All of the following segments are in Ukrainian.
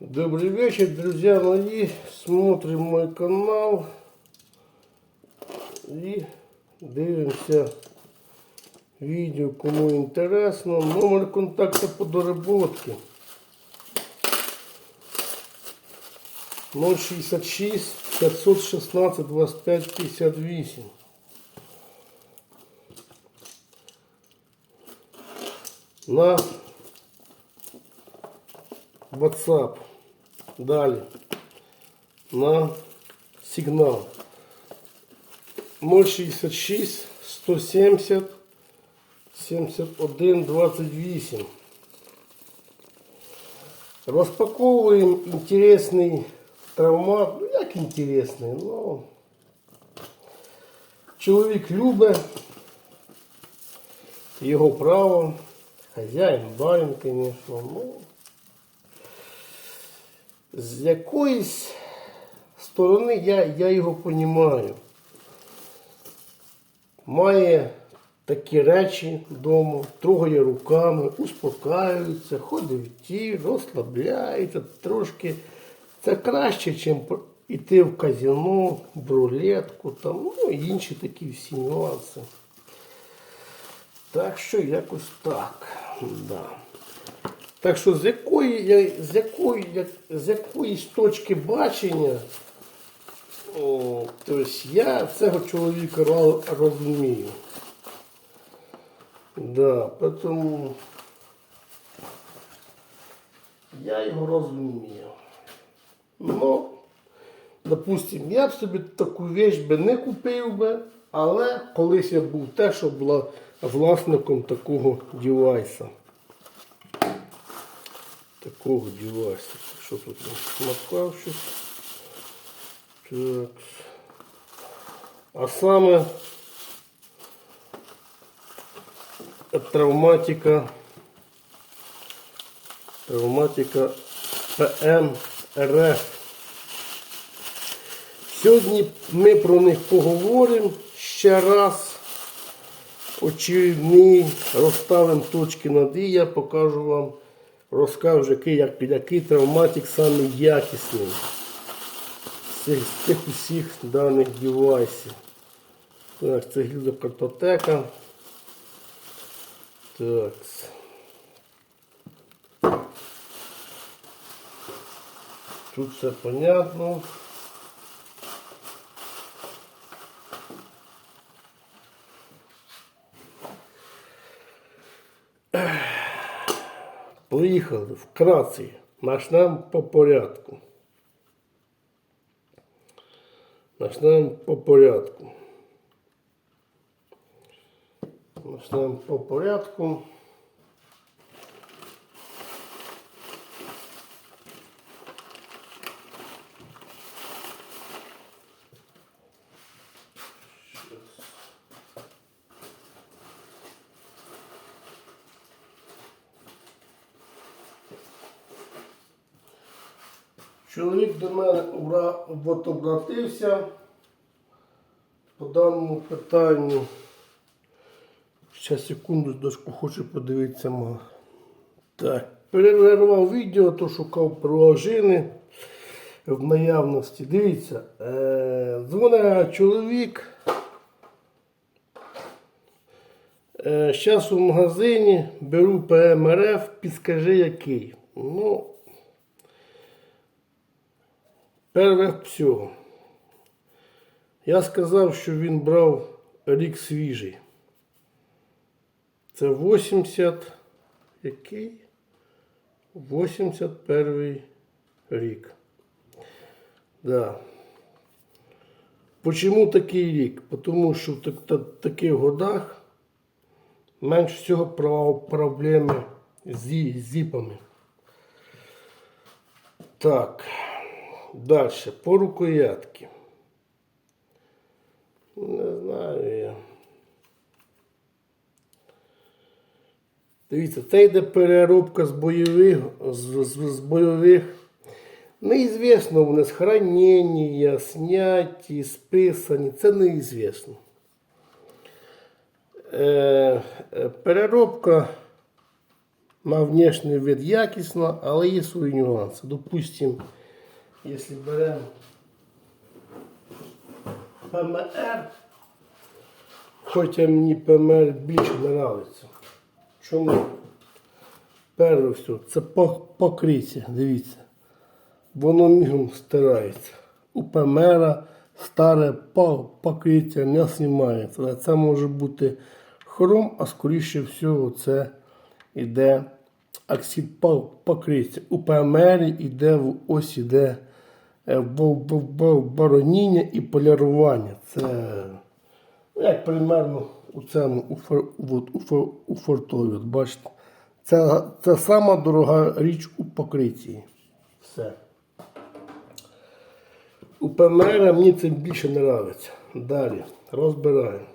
Добрый вечер, друзья мои. Смотрим мой канал и дивимося відео, кому інтересно. Номер контакту по доработці 066 516 25 58. На WhatsApp. Далі. На сигнал. 066 170 71 28. Розпаковуємо інтересний травмат. Ну, як інтересний, ну. Чоловік любить. Його право. Хазяїн, барин, звісно. Ну, з якоїсь сторони я, я його розумію. Має такі речі вдома, трогає руками, успокаюється, ходить в ті, розслабляється трошки. Це краще, ніж йти в казино, в рулетку, там, ну і інші такі всі нюанси. Так що якось так. Да. Так що з якої, з якої, з якоїсь точки бачення, о, тобто я цього чоловіка розумію. Да, тому я його розумію. Ну, допустим, я б собі таку вещь би не купив би, але колись я був те, що була власником такого девайса такого девайса. Що тут смакав щось? Так. А саме травматика. Травматика ПМ. Сьогодні ми про них поговоримо ще раз. Очівний розставимо точки над «і», я покажу вам, розкажу, який, як, який травматик саме якісний з тих усіх даних девайсів. Так, це гільзокартотека. Так. Тут все понятно. Поїхали вкратце. Начнемо по порядку. Начнемо по порядку. Начнемо по порядку. До мене обратився по даному питанню. Ще секунду дочку хочу подивитися. ма. Так, перервав відео, то шукав пружини в наявності. Дивіться, е, дзвонить чоловік. Е, Зараз у магазині беру ПМРФ, підскажи який. Ну, Перше всього. Я сказав, що він брав рік свіжий. Це 80. Який? 81 рік. Да. Почому такий рік? Тому що в так- та- таких годах менше всього проблеми з зіпами. Так. Далі, по рукоятки. Не знаю я. Дивіться, це йде переробка з бойових, з, з, з бойових. Неізвісно вони з хранення, сняті, списані. Це неізвісно. Е, е, переробка на внешний вид якісно, але є свої нюанси. Допустим, якщо беремо ПМР, хоча мені ПМР більше подобається. Чому? Перше все, це покриття, дивіться. Воно мігом стирається. У ПМР старе покриття не знімається. Але Це може бути хром, а скоріше всього це йде оксид по- покриття. У ПМР йде ось іде бороніння і полярування. Це ну, як примерно у цьому у, фор, от, у, фор, у фортові. От бачите, це, це сама дорога річ у покритті. Все. У ПМР мені це більше не подобається. Далі розбираємо.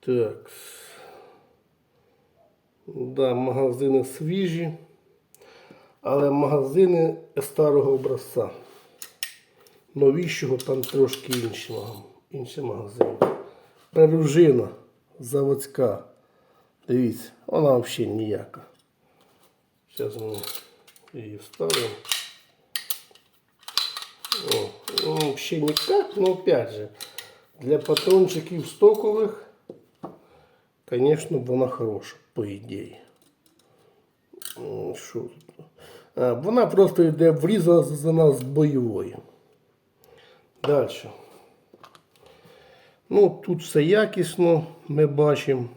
Так. Да, магазини свіжі, але магазини старого образця. Новішого там трошки інші, інші магазини. Пружина заводська. Дивіться, вона взагалі ніяка. Зараз ми її вставимо. О, ну, вообще никак, но опять же, для патрончиків стокових, конечно, вона хороша, по ідеї. Що тут? А, вона просто йде врізана з бойової. Далі. Ну, тут все якісно, ми бачимо.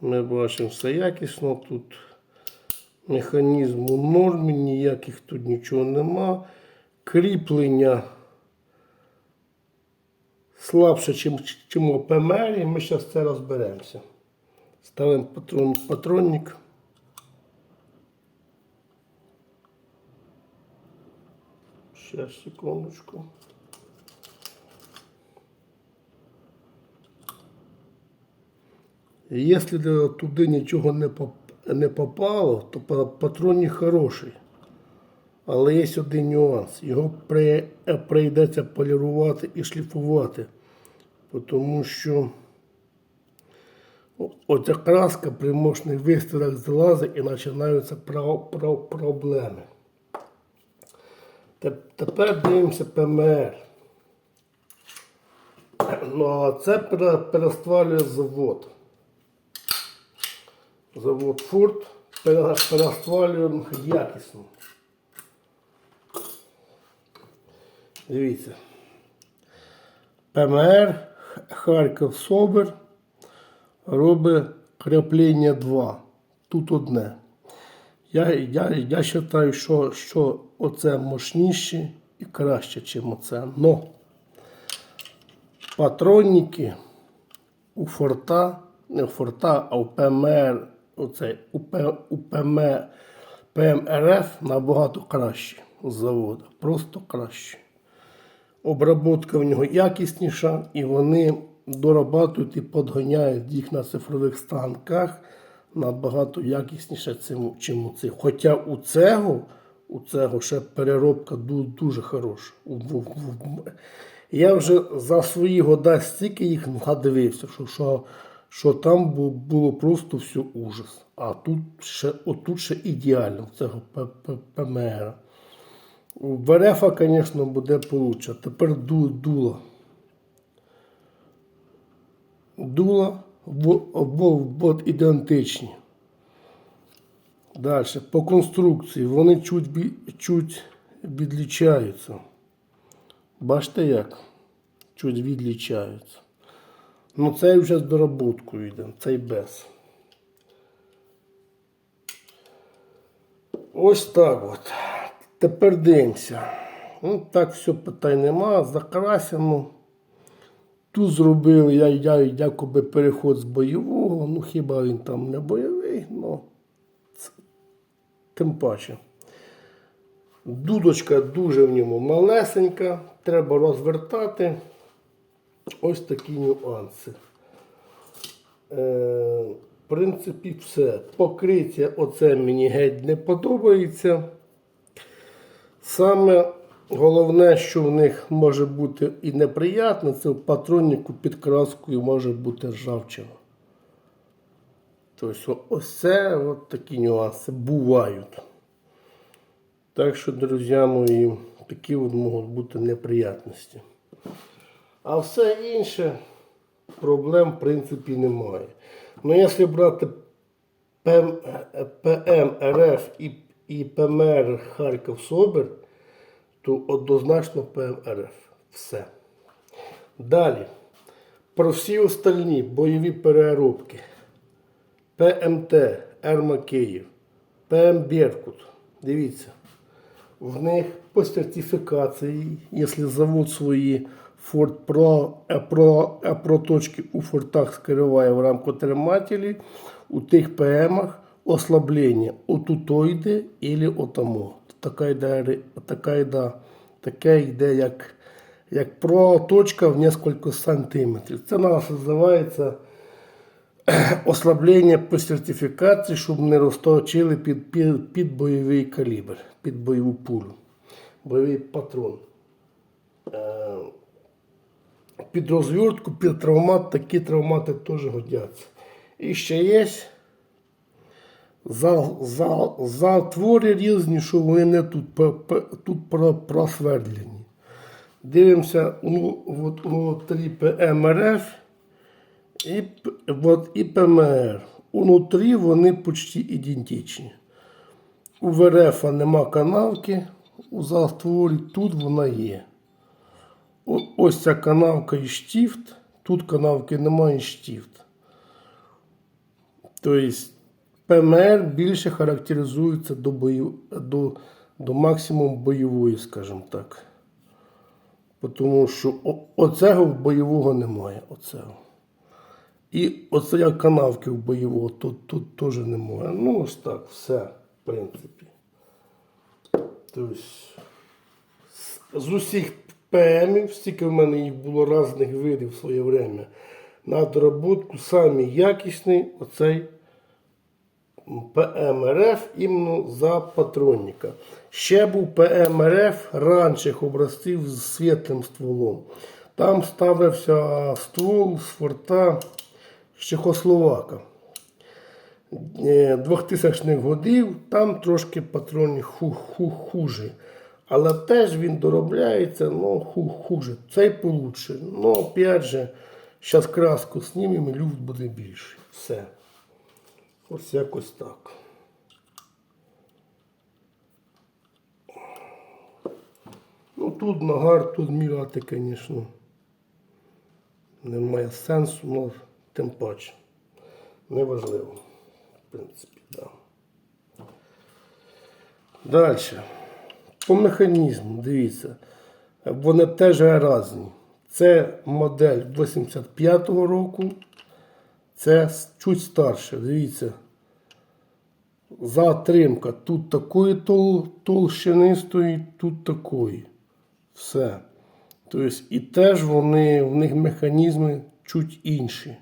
Ми бачимо все якісно. Тут механізм у нормі, ніяких тут нічого нема. Кріплення слабше, чим у ПМР, і ми зараз це розберемося. Ставимо патрон, патронник. Сейчас, секундочку. Якщо туди нічого не, попало, то па- патронник хороший. Але є один нюанс. Його е, прийдеться полірувати і шліфувати. Тому що оця краска при мощних вистрілах злазить і починаються про- про- проблеми. Те- Тепер дивимося ПМР. Ну, а це пере- перествалює завод. Завод Форд пере- якісно. Дивіться. ПМР Харків Собер робить кріплення 2. Тут одне. Я, я, я вважаю, що, що оце мощніше і краще, ніж оце. Но патронники у форта, не у форта, а у ПМР, оцей, у, П, у ПМ, ПМРФ набагато краще з заводу. Просто краще. Обработка в нього якісніша, і вони дорабатують і подганяють їх на цифрових станках набагато якісніше, цим, чим у цих. Хоча у цього, у цього ще переробка ду- дуже хороша. Я вже за свої года стільки їх надивився, що, що, що там було просто все ужас. А тут ще, отут ще ідеально, в цього ПМР. У ВРФа, звісно, буде получше. Тепер ду, дуло. Дула вот ідентичні. Далі. По конструкції вони чуть, чуть відлічаються. Бачите як? Чуть відлічаються. Ну цей вже з доработкою йде, цей без. Ось так от. Тепер дивимося. Ну, так все питань нема. Закрасимо. Тут зробили я, я, якоби переход з бойового. Ну хіба він там не бойовий, ну тим паче. Дудочка дуже в ньому малесенька. Треба розвертати. Ось такі нюанси. Е, в принципі, все. Покриття оце мені геть не подобається. Саме головне, що в них може бути і неприємно, це в патроннику під краскою може бути ржавчина. Тобто ось це от такі нюанси бувають. Так що, друзі мої, такі от можуть бути неприятності. А все інше проблем в принципі немає. Ну, якщо брати ПМ, РФ і, і ПМР Харків Собір, то однозначно ПМ РФ. Все. Далі. Про всі остальні бойові переробки. ПМТ Ерма Київ, ПМ Беркут. Дивіться. В них по сертифікації, якщо завод свої Ford Pro, е, Pro, е, Pro точки у фортах скриває в рамку тримателі, у тих ПМах ослаблення отутоїде або отамо. Така йде, така йде, таке йде як, як проточка в несколько сантиметрів. Це нас називається ослаблення по сертифікації, щоб не розточили під, під, під бойовий калібр, під бойову пулю, бойовий патрон. Е, під розвертку, під травмат, такі травмати теж годяться. І ще є за, за, затвори різні, що вони не тут, тут про- просвердлені. Дивимося ну, от, внутрі ПМРФ і, от, і ПМР. Унутрі вони почти ідентичні. У ВРФ нема канавки, у затворі тут вона є. Ось ця канавка і штифт, тут канавки немає і штифт. Тобто ПМР більше характеризується до, бою, до, до максимуму бойової, скажімо так. Тому що о- оцього в бойового немає. Оцього. І оце канавки в бойового тут, тут теж немає. Ну, ось так, все, в принципі. Тобто, з- усіх ПМів, стільки в мене їх було різних видів в своє время, на доработку самий якісний оцей ПМРФ іменно за патронника. Ще був ПМРФ ранчих образців з світлим стволом. Там ставився ствол з форта Чехословака. Е, 2000-х годів, там трошки ху, хуже. Але теж він доробляється, ну, ху, хуже. Цей получше. Ну, опять же, зараз краску знімемо, люфт буде більший. Все. Ось якось так. Ну тут нагар, тут міряти, звісно. Немає сенсу, ну тим паче. Неважливо. В принципі. Да. Далі. По механізму, дивіться. Вони теж різні. Це модель 85-го року. Це чуть старше. Дивіться. Затримка. Тут такої тол, толщини стоїть, тут такої. Все. Тобто, і теж вони, в них механізми чуть інші.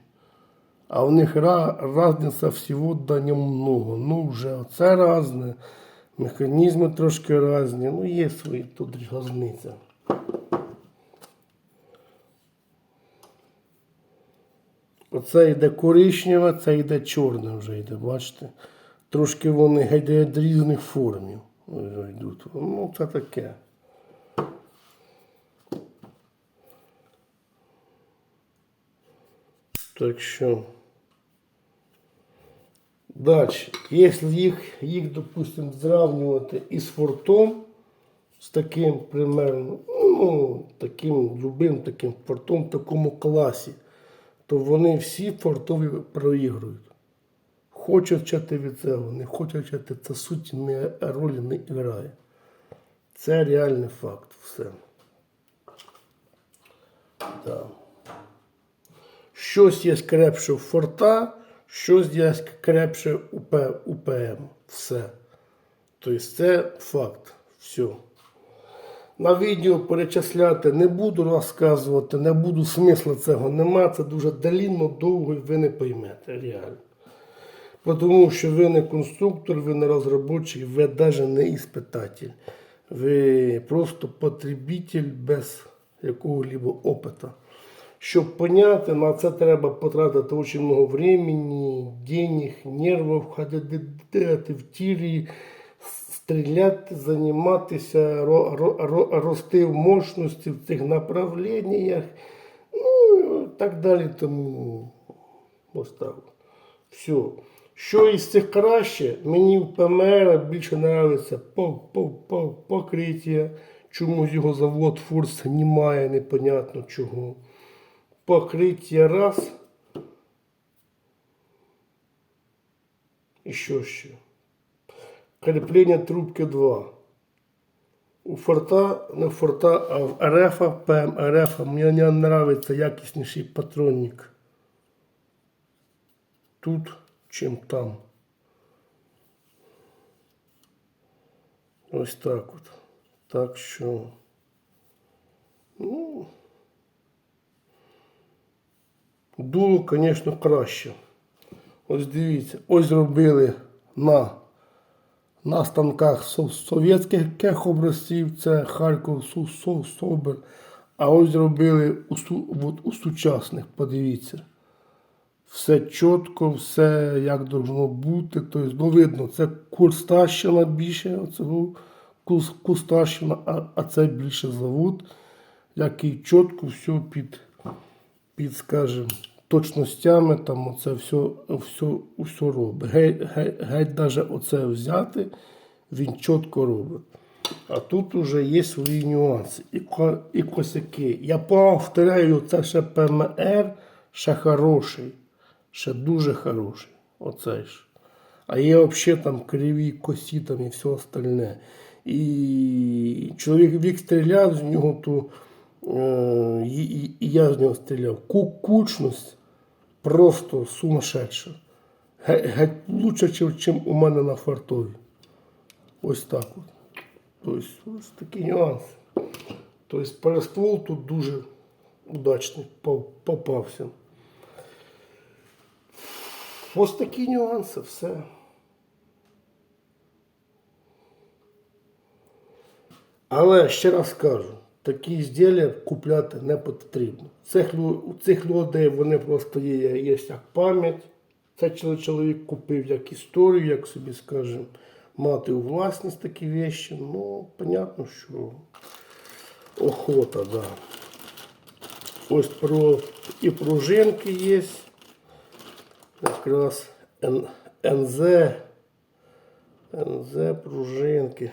А в них різниця всього да немного. Ну, вже оце різне. Механізми трошки різні. Ну, є свої тут різниця. Оце йде коричневе, це йде чорне вже йде, бачите? Трошки вони геть різних формів йдуть. Ну, це таке. Так що. Далі, якщо їх, їх допустимо, зрівнювати із фортом, з таким примерно, ну, таким любим таким фортом в такому класі, то вони всі фортові проігрують. Хочуть вчати від цього, не хочуть вчати, це суть не ролі не грає. Це реальний факт. Все. Да. Щось є крепше в форта, щось є крепше у П- ПМ. Все. Тобто це факт. Все. На відео перечисляти не буду розказувати, не буду смисла цього нема. Це дуже далінно, довго і ви не поймете реально. Тому що ви не конструктор, ви не розробник, ви навіть не іспитатель. Ви просто потребитель без якого-либо опита. Щоб поняти, на це треба потратити дуже много времени, денег, нервів, ходити в тірі, стріляти, займатися, ро- ро- ро- рости в мощності в цих направленнях, ну і так далі. Тому ось. Все. Що із цих краще, мені в ПМР більше подобається по, по, по, покриття. Чомусь його завод Форс немає, непонятно чого. Покриття раз. І що ще? Кріплення трубки 2. У форта, не форта, а в РФ, ПМ РФ, мені не подобається якісніший патронник. Тут, чим там. Ось так от. Так що. Ну. Дуло, звісно, краще. Ось дивіться, ось зробили на, на станках совєтських образців, це Харків Собер. А ось зробили у, сучасних, подивіться. Все чітко, все як должно бути. Тобто, ну, видно, це Курстащина більше, оцього Кус- Кустащина, а, а це більше завод, який чітко все під, під скажімо, точностями, там оце все, все, все робить. Геть, геть, геть даже оце взяти, він чітко робить. А тут вже є свої нюанси і, і косяки. Я повторяю, це ще ПМР, ще хороший, ще дуже хороший. Оцей ж. А є взагалі там криві косі там і все остальне. І чоловік вік стріляв з нього, то е, і, і я з нього стріляв. Ку- Кучність просто сумасшедша. Геть, лучше, чим у мене на фартові. Ось так от. Тобто, ось такі нюанси. Тобто перествол тут дуже удачний попався. Ось такі нюанси, все. Але ще раз кажу, такі ізділля купляти не потрібно. Цих, у цих людей вони просто є, є як пам'ять. Це чоловік купив як історію, як собі скажемо, мати у власність такі вещі. Ну, понятно, що охота, да. Ось про і пружинки є. Якраз Н- НЗ. НЗ пружинки.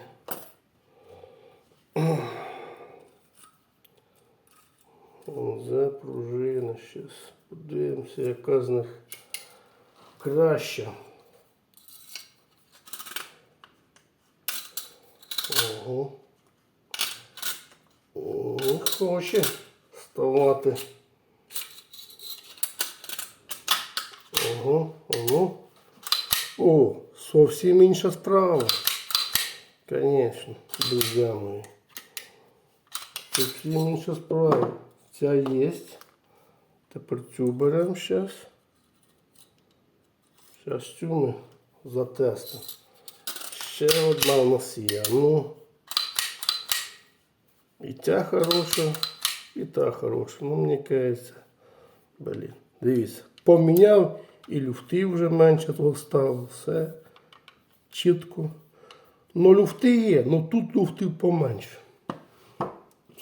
НЗ пружина. Щас подивимося, яка з них краща. Ого. О, Не хоче ставати. Ого, ого. О, зовсім інша справа. Конечно, друзі мої. Зовсім інша справа. Ця є. Тепер цю беремо зараз. Зараз цю ми затестимо. Ще одна у нас є. Ну. І ця хороша, і та хороша. Ну, мені кажеться. Блін. Дивіться. Поміняв і люфти вже менше того стало. Все чітко. Ну, люфти є, ну тут люфти поменше.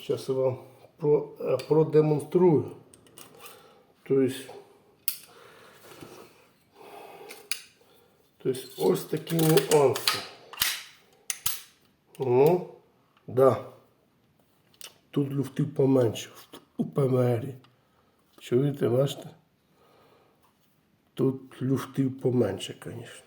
Зараз я вам про, е, продемонструю. Тобто, тобто ось такі нюанси. Ну, да. Тут люфти поменше у ПМР. Чуєте, бачите? Тут люфтів поменше, звісно.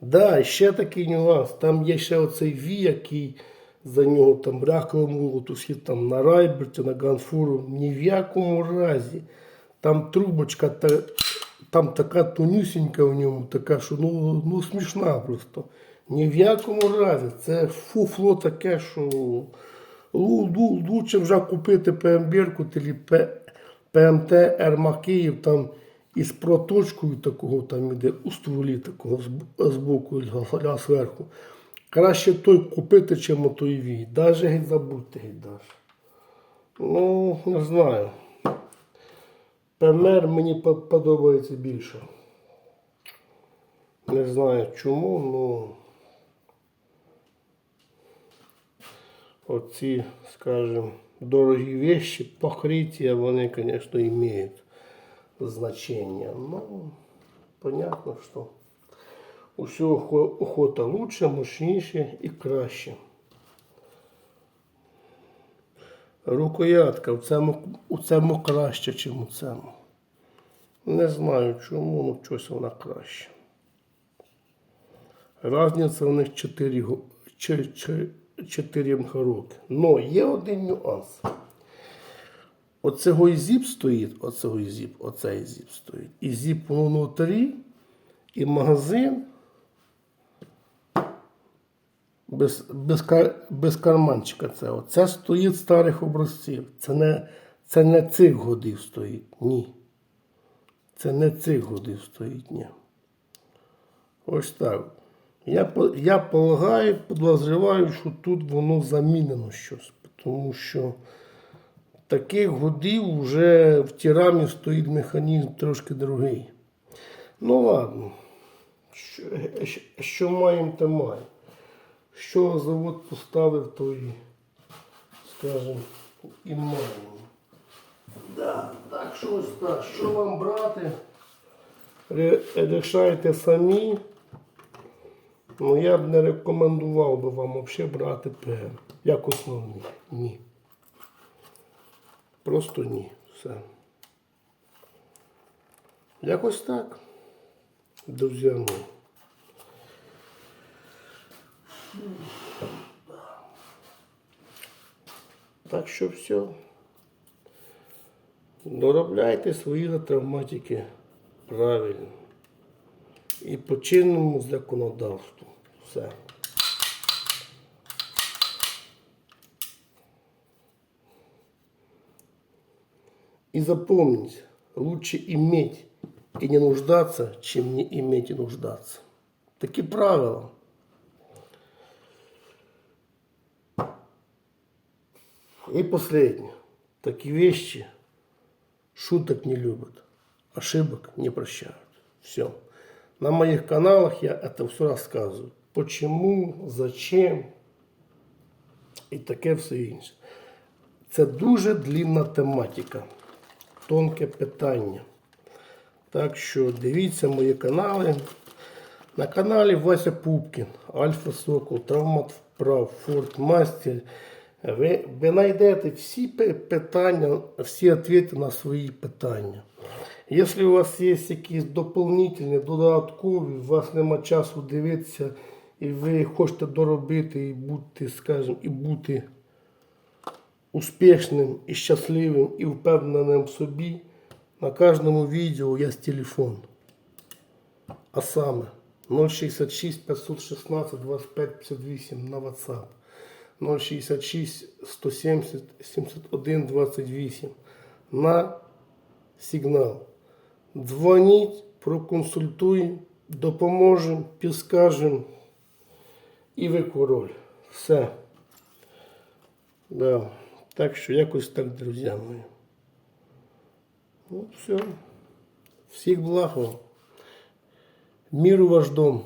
Да, ще такий нюанс. Там є ще оцей ві, який за нього там ряковому лотусі, там на райберті, на ганфуру. Ні в якому разі. Там трубочка, та, там така тонюсінька в ньому, така, що ну, ну смішна просто. Ні в якому разі. Це фуфло таке, що лу- лу- лучше вже купити ПМБРку, чи П- ПМТ Ерма Київ там із проточкою такого там іде у стволі такого з- збоку і зверху. Краще той купити, чим той вій. Даже геть забудьте геть даже. Ну, не знаю. ПМР мені подобається більше. Не знаю чому, ну оці, скажімо, дорогі вещи, покриття, вони, звісно, имеют значение. Ну, понятно, що усього охота лучше, мощніше і краще. Рукоятка в цьому, у цьому краще, ніж у цьому. Не знаю чому, ну щось вона краще. Разниця в них 4, го- чи- чи- 4 роки. Но є один нюанс. І зіп стоїть, оцього і зіп, оцей зіп стоїть. І зіп внутрі, і магазин без, без, без карманчика цього. Це стоїть старих образців. Це не, це не цих годів стоїть. Ні. Це не цих годів стоїть, ні. Ось так. Я, я полагаю, підозрюваю, що тут воно замінено щось. Тому що таких годів вже в тірамі стоїть механізм трошки другий. Ну ладно. Що- що маємо, то маємо. Що завод поставив, то і, скажімо, і маємо. Да, так що ось так. Що вам брати? Рішайте самі. Ну я б не рекомендував би вам взагалі брати ПМ. Як основний. Ні. Просто ні. Все. Якось так. Друзі Так що все. Доробляйте свої травматики правильно. І по чинному законодавству. Все. И запомните, лучше иметь и не нуждаться, чем не иметь и нуждаться. Такі правила. И последнее. Такие вещи шуток не любят, ошибок не прощают. Все. На моих каналах я это все рассказываю. Почему, зачем і таке все інше. Це дуже длінна тематика, тонке питання. Так що дивіться мої канали. На каналі Вася Пупкін, Альфа Сокол, Травмат Вправ, Форт Мастер. Ви, ви знайдете всі питання, всі відповіді на свої питання. Якщо у вас є якісь доповнительні, додаткові, у вас нема часу дивитися, і ви хочете доробити і бути, скажімо, і бути успішним і щасливим і впевненим в собі, на кожному відео є телефон. А саме 066 516 25 58 на WhatsApp. 066 170 71 28 на сигнал. Дзвоніть, проконсультуємо, допоможемо, підскажемо. І ви король. Все. Да. Так що якось так, друзі мої. Ну, все. Всіх благ вам. Мир у ваш дом.